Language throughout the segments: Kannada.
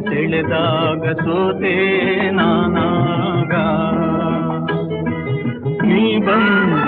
ಸೆಳೆದಾಗ ಸೋತೆ ನಾನಾಗ. ನೀ ಬಂದು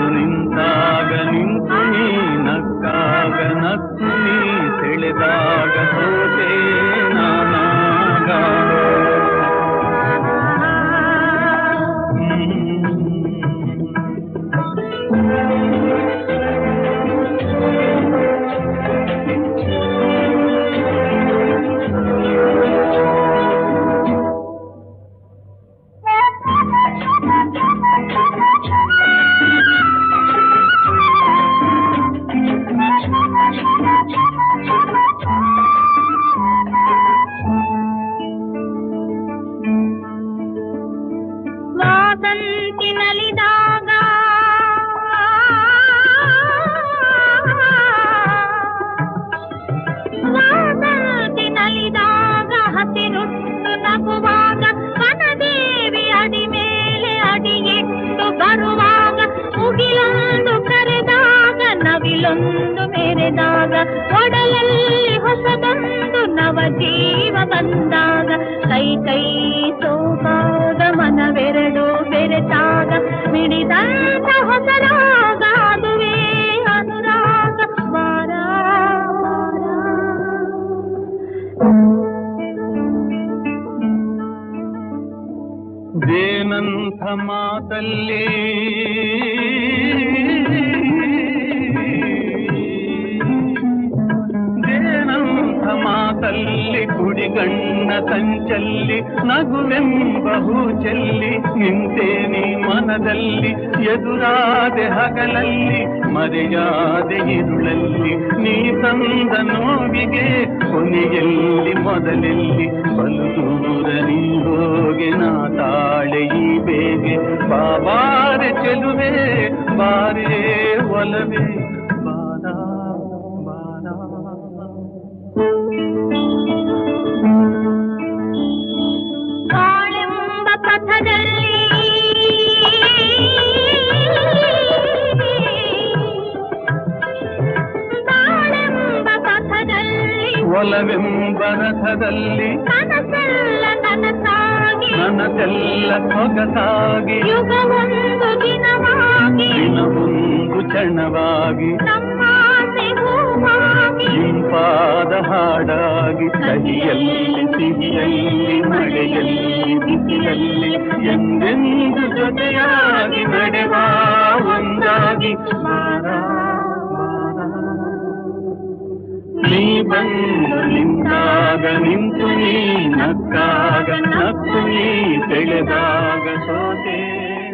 ಜೀವ ಬಂದಾಗ ಕೈ ಕೈ ಸೋಪಾಗ ಮನವೆರಡು ಬೆರೆತಾಗ ಮಿಡಿದಂತ ಹೊಸರಾಗ ಅದುವೇ ಅನುರಾಗ ಬಾರ ದೇನಂಥ ಮಾತಲ್ಲಿ ಸಂಚಲ್ಲಿ ನಗುವೆಂಬಹು ಚೆಲ್ಲಿ ನಿಂತೇನಿ ಮನದಲ್ಲಿ ಎದುರಾದೆ ಹಗಲಲ್ಲಿ ಮರೆಯಾದೆ ಇರುಳಲ್ಲಿ ನೀ ತಂದ ನೋವಿಗೆ ಕೊನೆಯಲ್ಲಿ ಮೊದಲೆಲ್ಲಿ ಬಲು ದೂರ ನೀ ಹೋಗೆ ನಾ ತಾಳೆ ಈ ಬೇಗೆ ಬಾಬಾರೆ ಚೆಲುವೆ, ಬಾರೇ ಒಲವೇ. ಪಥದಲ್ಲಿ ಒಲವೆಂಬ ರಥದಲ್ಲಿ ಕನಸೆಲ್ಲ ನನಸಾಗಿ ನನಗೆಲ್ಲ ಸೊಗಸಾಗಿ ಯುಗವೊಂದು ದಿನವಾಗಿ ದಿನವೊಂದು ಕ್ಷಣವಾಗಿ ಇಂಪಾದ ಹಾಡಾಗಿ ಕಹಿಯಲ್ಲಿ ಸಿಹಿಯಲ್ಲಿ ಮಳೆಯಲ್ಲಿ ಬಿಸಿಲಲ್ಲಿ ಎಂದೆಂದು ಜೊತೆಯಾಗಿ ನಡೆವ ನಕ್ಕಾಗ ನಕ್ಕು ನೀ ಸೆಳೆದಾಗ ಸೋತೆ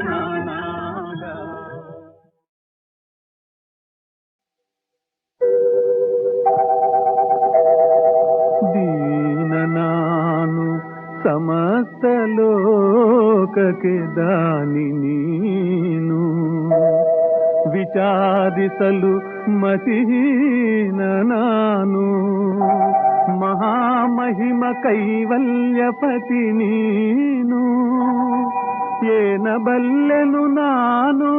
ನಾನಾಗ ದೀನ ನಾನು ಸಮಸ್ತ ಲೋಕಕ್ಕೆ ದಾನಿ ವಿಚಾರಿಸಲು ಮತೀನ ನಾನು ಮಹಾಮಹಿಮ ಕೈವಲ್ಯಪತಿ ನೀನು ಏನ ಬಲ್ಲೆನು ನಾನು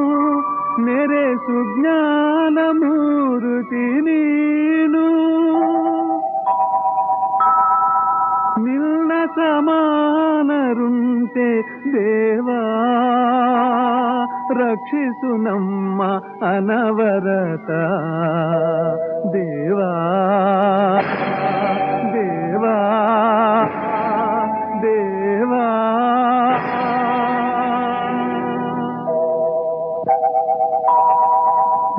ನೆರೆ ಸುಜ್ಞಾನ ಮೂರುತಿ ನೀನು ನಿನ್ನ ಸಮಾನರುಂಟೆ ದೇವಾ ರಕ್ಷಿಸು ನಮ್ಮ ಅನವರತ ದೇವಾ ದೇವಾ ದೇವಾ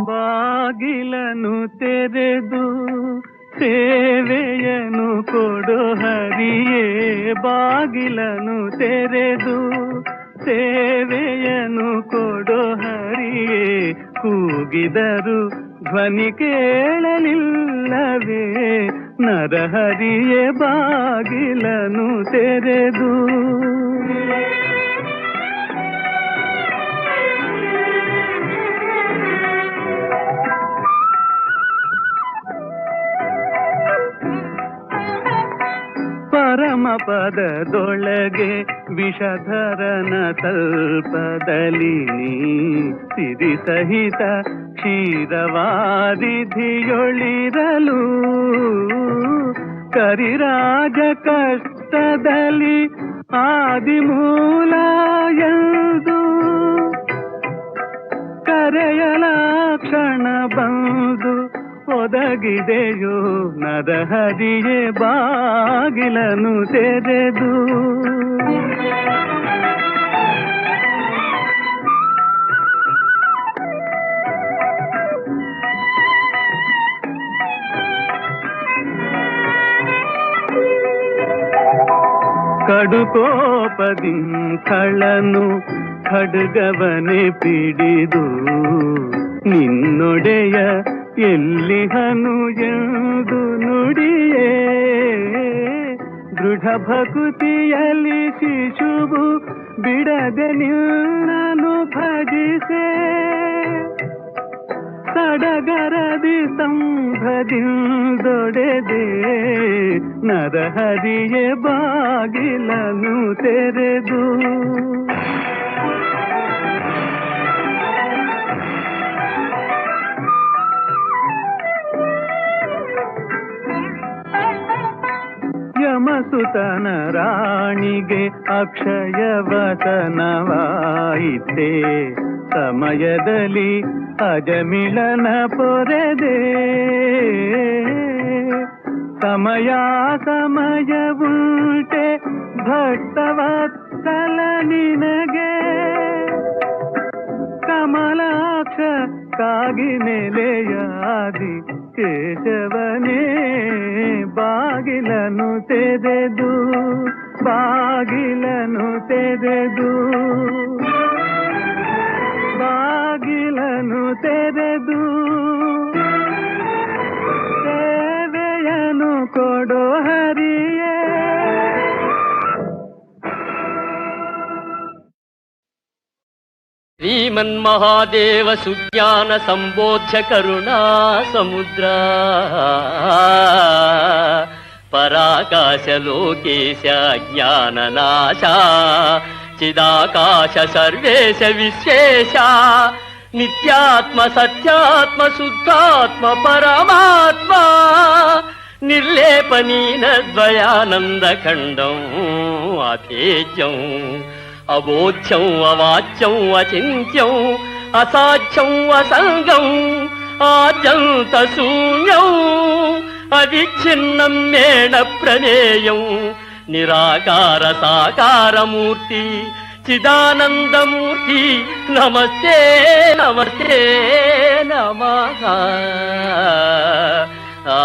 ಬಾಗಿಲನು ತೆರೆದು ಸೇವೆಯನು ಕೊಡು ಹರಿಯೇ ಬಾಗಿಲನು ತೆರೆದು ಸೇವೆಯನು ಧ್ವನಿ ಕೇಳಲಿಲ್ಲವೇ? ನರಹರಿಯ ಬಾಗಿಲನು ತೆರೆದು. ಪರಮ ಪದದೊಳಗೆ ವಿಷಧರನ ತಲ್ಪದಲಿ ಸಿರಿ ಸಹಿತ ಕ್ಷೀರವಾದಿಧಿಯೊಳಿರಲು ಕರಿರಾಜ ಕಷ್ಟದಲ್ಲಿ ಆದಿಮೂಲ ಎಂದು ಕರೆಯಲ ಕ್ಷಣ ಬಂದು ಒದಗಿದೆಯೋ ನರಹರಿಯೇ ಬಾಗಿಲನು ತೆರೆದು. ಕಡುಕೋಪದಿ ಕಳನು ಖಡ್ಗವನೆ ಪಿಡಿದು ನಿನ್ನೊಡೆಯ ಎಲ್ಲಿಹನು ಎಂದು ನುಡಿಯೇ. ದೃಢ ಭಕುತಿಯಲ್ಲಿ ಶಿಶುವು ಬಿಡದೆ ನಿನ್ನನು ಭಜಿಸೆ. ಸಡಗರದಿ ಸಂಭದಿಂದೊಡೆದೆ ನರಹರಿಯೇ ಬಾಗಿಲನು ತೆರೆದು. ಯಮಸುತನ ರಾಣಿಗೆ ಅಕ್ಷಯ ವಚನವಾಯಿತೆ. ಸಮಯದಲ್ಲಿ ಅಜಮಿಳನ ಪೊರೆದೆ. ಸಮಯ ಸಮಯ ಉಂಟೆ ಭಕ್ತವತ್ಸಲ ನಿನಗೆ ಕಮಲಾಕ್ಷ ಕಾಗಿ ನೆಲೆಯಾದಿ ಕೇಶವನೇ ಬಾಗಿಲನು ತೆರೆದು ಬಾಗಿಲನು ತೆರೆದು శ్రీమన్మహాదేవ సుజ్ఞాన సంబోధ్య కరుణా సముద్ర పరాకాశలోకేశ జ్ఞాననాశ చిదాకాశ సర్వేశ విశ్వేశ నిత్యాత్మ సత్యాత్మ శుద్ధాత్మ పరమాత్మ నిర్లేపనీన ద్వయానందఖండం ఖండం అభేద్యం అబోధ్యం అవాచ్యం అచింత్యం అసాధ్యం అసంగం ఆద్యంత శూన్యం అవిచ్ఛిన్నం మేణ ప్రమేయం నిరాకార సాకారమూర్తి చిదానందమూర్తి నమస్తే నమస్తే నమ ఆ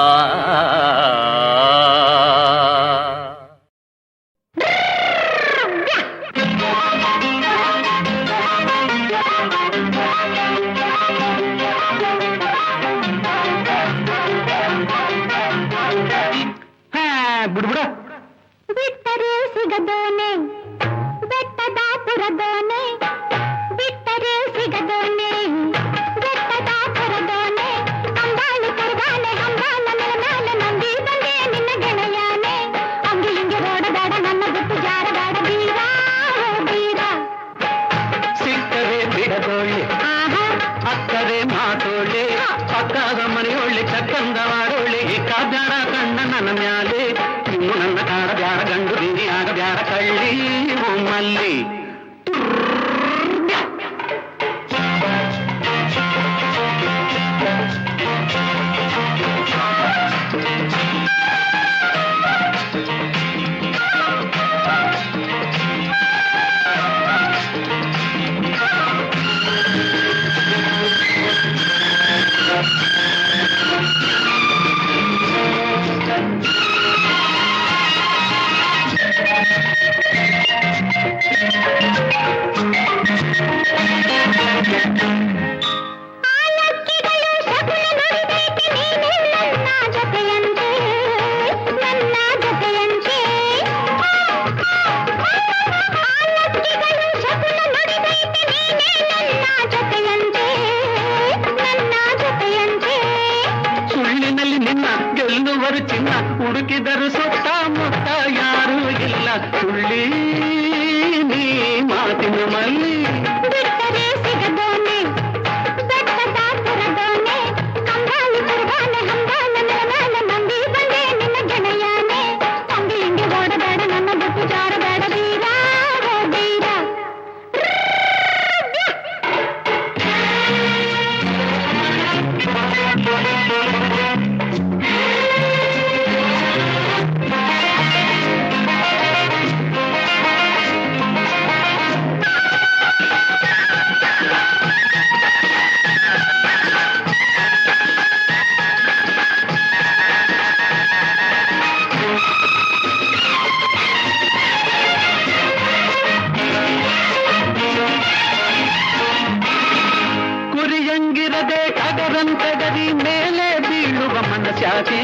ಕುರಿಯಂಗಿರದೆ ಟಗರಂತಗರಿ ಮೇಲೆ ಬೀಳುವ ಮನಸ್ಯಾಕೆ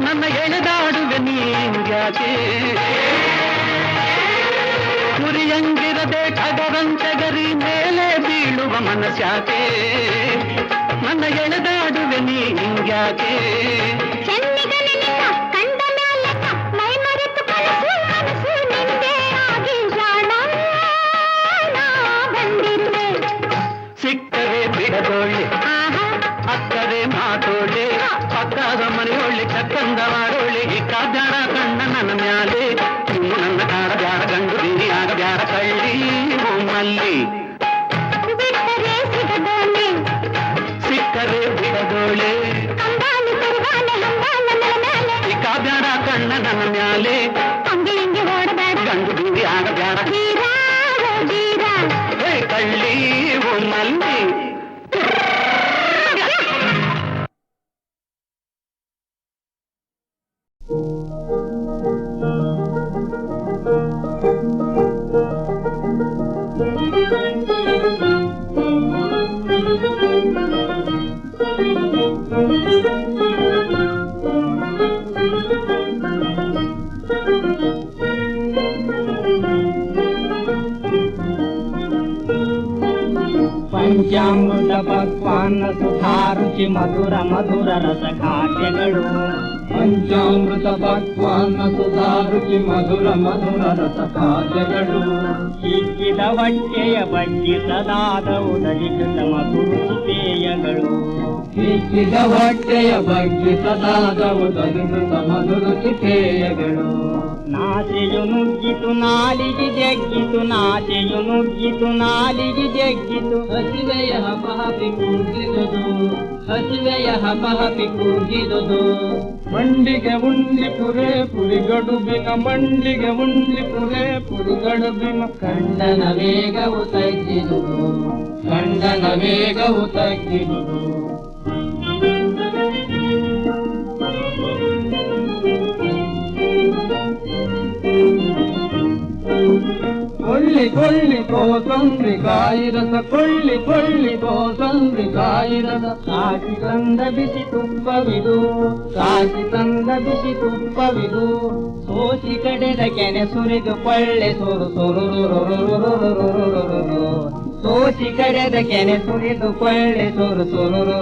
ನನ್ನ ಎಳೆದಾಡುವೆ ನೀಂಗ್ಯಾಕೆ ಕುರಿಯಂಗಿರದೆ ಟಗರಂತಗರಿ ಮೇಲೆ ಬೀಳುವ ಮನಸ್ಯಾಕೆ ನನ್ನ ಎಳೆದಾಡುವೆ ನೀಂಗ್ಯಾಕೆ पंचामृत पक्वान सुधारुचि मधुर मधुर रस खाद्यगळु ಪಂಚಾಮೃತ ಪಕ್ವಾನ್ನ ಸುಧಾರುಚಿ ಮಧುರ ಮಧುರ ರಸ ಖಾದ್ಯಗಳು ಹಿಗ್ಗಿದ ಹೊಟ್ಟೆಯ ಬಗ್ಗಿಸದಾದ ಉದರಿಸಿದ ಮಧುರುಚಿ ಪೇಯಗಳು ಹಿಗ್ಗಿದ ಹೊಟ್ಟೆಯ ಬಗ್ಗಿಸದಾದ ಉದರಿಸಿದ ಮಧುರುಚಿ ಪೇಯಗಳು ನಾಚೆಯು ನುಗ್ಗಿತು ನಾಲಿಗೆ ಜಗ್ಗಿತು ನಾಚೆಯು ನುಗ್ಗಿತು ನಾಲಿಗೆ ಜಗ್ಗಿತು ಹಸಿವೆಯ ಹಪಹಪಿ ಕೂಗಿದುದು ಹಸಿವೆಯ ಹಪಹಪಿ ಕೂಗಿದುದು ಮಂಡಿಗೆ ಉಂಡಿ ಪುರೇ ಪುರಿ ಗಡುಬಿನ ಮಂಡಿಗೆ ಉಂಡಿ ಪುರೆ ಪುರಿಗಡುಬಿನ. ಕಂಡನ ವೇಗವು ತಗ್ಗಿದುದು ಕಂಡನ ವೇಗವು ತಗ್ಗಿದುದು ಕೊಳ್ಳಿ ಕೊಳ್ಳಿ ಕೋಸಂಬ್ರಿ ಕಾಯಿರಸ ಕೊಳ್ಳಿ ಕೊಳ್ಳಿ ತಂದ್ರಿ ಕಾಯಿರಸ ಸಾಕಿ ತಂದ ಬಿಸಿ ತುಪ್ಪವಿದು ಸಾಕಿ ತಂದ ಬಿಸಿ ತುಪ್ಪವಿದು ಸೋಸಿ ಕಡೆದ ಕೆನೆ ಸುರಿದು ಪಳ್ಳೆ ಸೋರು ಸೊರು ಸೋಸಿ ಕಡೆದ ಕೆನೆ ಸುರಿದು ಪಳ್ಳೆ ಸೋರು ಸೊರು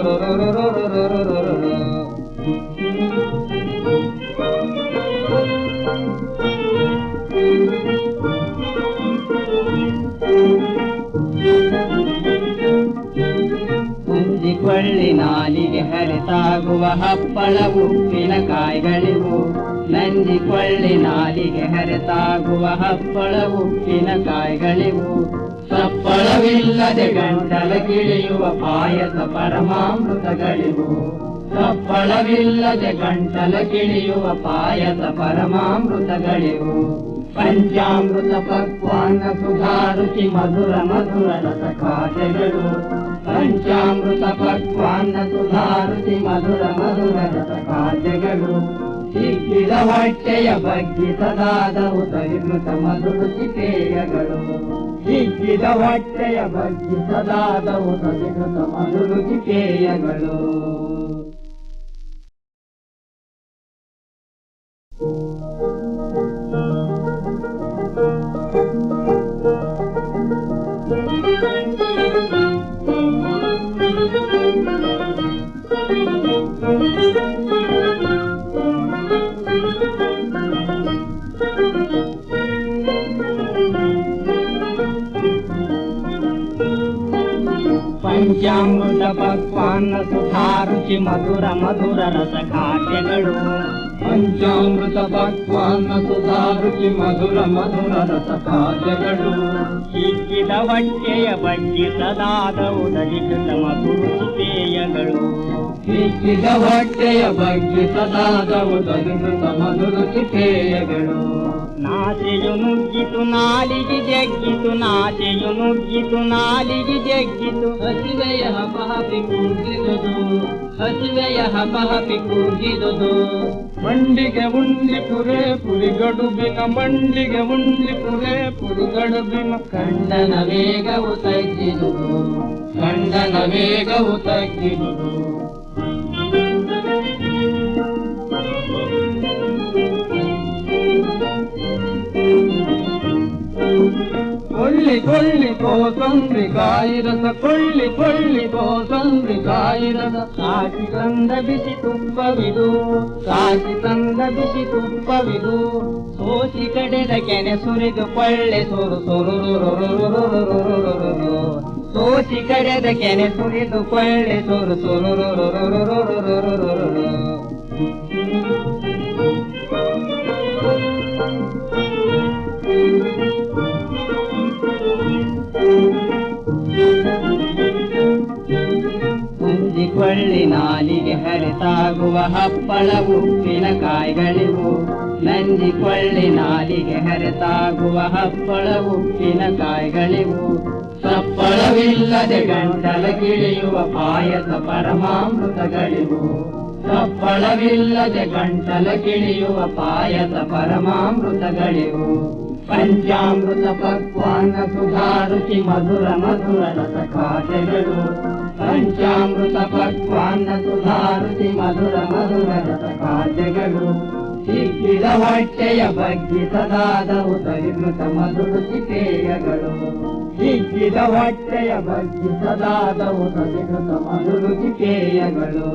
ನಾಲಿಗೆ ಹಪ್ಪಳವು ಹಪ್ಪಳ ಉಪ್ಪಿನ ಕಾಯಿಗಳಿವು. ನಂಜಿಕೊಳ್ಳಿ ನಾಲಿಗೆ ಹರಿತಾಗುವ ಹಪ್ಪಳ ಉಪ್ಪಿನ ಕಾಯಿಗಳಿವು. ಸಪ್ಪಳವಿಲ್ಲದೆ ಗಂಟಲ ಗಿಳಿಯುವ ಪಾಯಸ ಪರಮಾಮೃತಗಳಿವು. ಸಪ್ಪಳವಿಲ್ಲದೆ ಗಂಟಲ ಗಿಳಿಯುವ ಪಾಯಸ ಪರಮಾಮೃತಗಳಿವು. ಪಂಚಾಮೃತ ಪಕ್ವಾನ್ನ ಸುಧಾರುಚಿ ಮಧುರ ಮಧುರ ರಸ ಖಾದ್ಯಗಳು పంచామృతపక్వాన్నసుధారుతి మధుర మధుర రసకాజగడు శిఖిలవాట్యయ భగ్గి సదాదవు తరిమృత మధురుతి పేయగడు శిఖిలవాట్యయ భగ్గి సదాదవు తరిమృత మధురుతి పేయగడు Thank. ಪಕ್ವಾನ್ನ ಸುಧಾರುಚಿ ಮಧುರ ಮಧುರ ರಸ ಖಾದ್ಯಗಳು ಪಂಚಾಮೃತ ಪಕ್ವಾನ್ನ ಸುಧಾರುಚಿ ಮಧುರ ಮಧುರ ರಸ ಖಾದ್ಯಗಳು ಬಟ್ಟೆಯ ಹೊಟ್ಟೆಯ ಬಗ್ಗಿಸದಾದ ದಲಿತ ಮಧುರ ಪೇಯಗಳು ಹಿಗ್ಗಿದ ಹೊಟ್ಟೆಯ ಬಗ್ಗಿಸದಾದ ಉದರಿಸಿದ ಮಧುರ ಪೇಯಗಳು ನಾಚೆಯು ನುಗ್ಗಿತು ನಾಲಿಗೆ ಜಗ್ಗಿತು ನಾಚೆಯು ನುಗ್ಗಿತು ನಾಲಿಗೆ ಜಗ್ಗಿತು. ಹಸಿವೆಯ ಹಪಹಪಿ ಕೂಗಿದುದು ಹಸಿವೆಯ ಹಪಹಪಿ ಕೂಗಿದುದು. ಮಂಡಿಗೆ ಉಂಡಿ ಪುರೆ ಪುರಿಗಡುಬಿನ ಮಂಡಿಗೆ ಉಂಡಿ ಪುರೆ ಪುರಿಗಡುಬಿನ ಕಂಡನ ವೇಗವು ತಗ್ಗಿದುದು ಕಂಡನ ವೇಗವು ತಗ್ಗಿದುದು. ಕೊಳ್ಳಿ ಕೊಳ್ಳಿ ಕೋಸಂಬ್ರಿ ಕಾಯಿರಸ ಕೊಳ್ಳಿ ಕೊಳ್ಳಿ ತಂದ್ರಿ ಕಾಯಿರಸ ಸಾಕಿ ತಂದ ಬಿಸಿ ತುಪ್ಪವಿದು ಸಾಕಿ ತಂದ ಬಿಸಿ ತುಪ್ಪವಿದು ಸೋಸಿ ಕಡೆದ ಕೆನೆ ಸುರಿದು ಕೊಳ್ಳೆ ಸುರು ಸೋಸಿ ಕಡೆದ ಕೆನೆ ಸುರಿದು ಕೊಳ್ಳೆ ಸುರು ಸೊರು ನಂಜಿಕೊಳ್ಳಿ ನಾಲಿಗೆ ಹರಿತಾಗುವ ಹಪ್ಪಳವು ಉಪ್ಪಿನಕಾಯಿಗಳಿವು ಕಾಯಿಗಳಿವು. ನಂಜಿಕೊಳ್ಳಿ ನಾಲಿಗೆ ಹರಿತಾಗುವ ಹಪ್ಪಳ ಉಪ್ಪಿನ ಕಾಯಿಗಳಿವು. ಸಪ್ಪಳವಿಲ್ಲದೆ ಗಂಟಲ ಗಿಳಿಯುವ ಪಾಯಸ ಪರಮಾಮೃತಗಳಿವು. ಸಪ್ಪಳವಿಲ್ಲದೆ ಗಂಟಲ ಗಿಳಿಯುವ ಪಾಯಸ ಪರಮಾಮೃತಗಳಿವು. ಪಂಚಾಮೃತ ಪಕ್ವಾನ ಸುಧಾರುಚಿ ಮಧುರ ಮಧುರ ರಸ ಖಾದ್ಯಗಳು ಪಂಚಾಮೃತ ಪಕ್ವಾನ್ನ ಸುಧಾರುತಿ ಮಧುರ ಮಧುರ ರಸ ಖಾದ್ಯಗಳು ಹೊಟ್ಟೆಯ ಹೊಟ್ಟೆಯ ಬಗ್ಗಿಸದಾದವು ಪರಿಮೃತ ಮಧುರುತಿ ಪೇಯಗಳು ಸಿಕ್ಕಿದ ಹೊಟ್ಟೆಯ ಬಗ್ಗಿಸದಾದವು ಪರಿಮೃತ ಮಧುರ ಪೇಯಗಳು